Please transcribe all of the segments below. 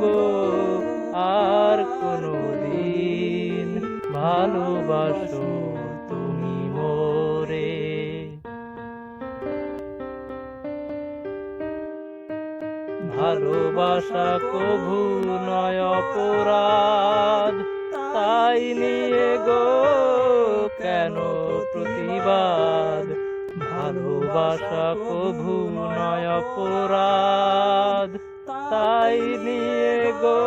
গো আর কোনো দিন ভালোবাসো তুমি মোরে। ভালোবাসা কভু নয় অপরাধ, তাই নিয়ে গো কেন প্রতিবাদ? ভালোবাসা কভু নয় অপরাধ তাই নিয়ে গো,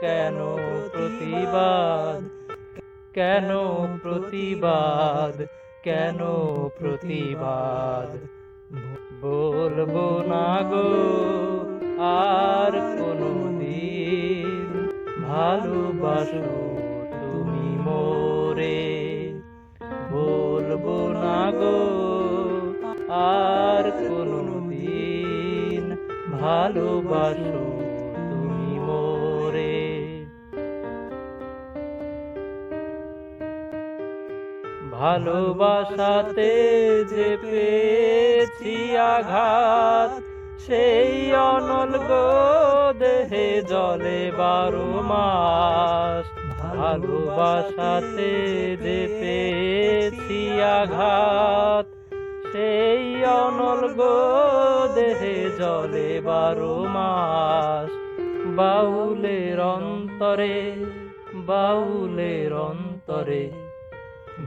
কেন প্রতিবাদ? কেন প্রতিবাদ? কেন প্রতিবাদ? বলব না গো, আর কোনো দিন ভালোবাসো ভালোবাসো তুমি মোরে। ভালোবাসাতে যে পেয়েছি আঘাত, সেই অনল গো দেহে জলে বারো মাস। ভালোবাসাতে যে পেয়েছি আঘাত সেই অনল গো দেহে জলে বারো মাস। বাউলের অন্তরে বাউলের অন্তরে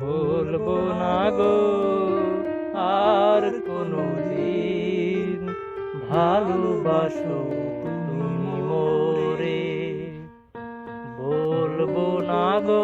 বলব না গো, আর কোনো দিন ভালোবাসো তুমি মোরে। বলব না গো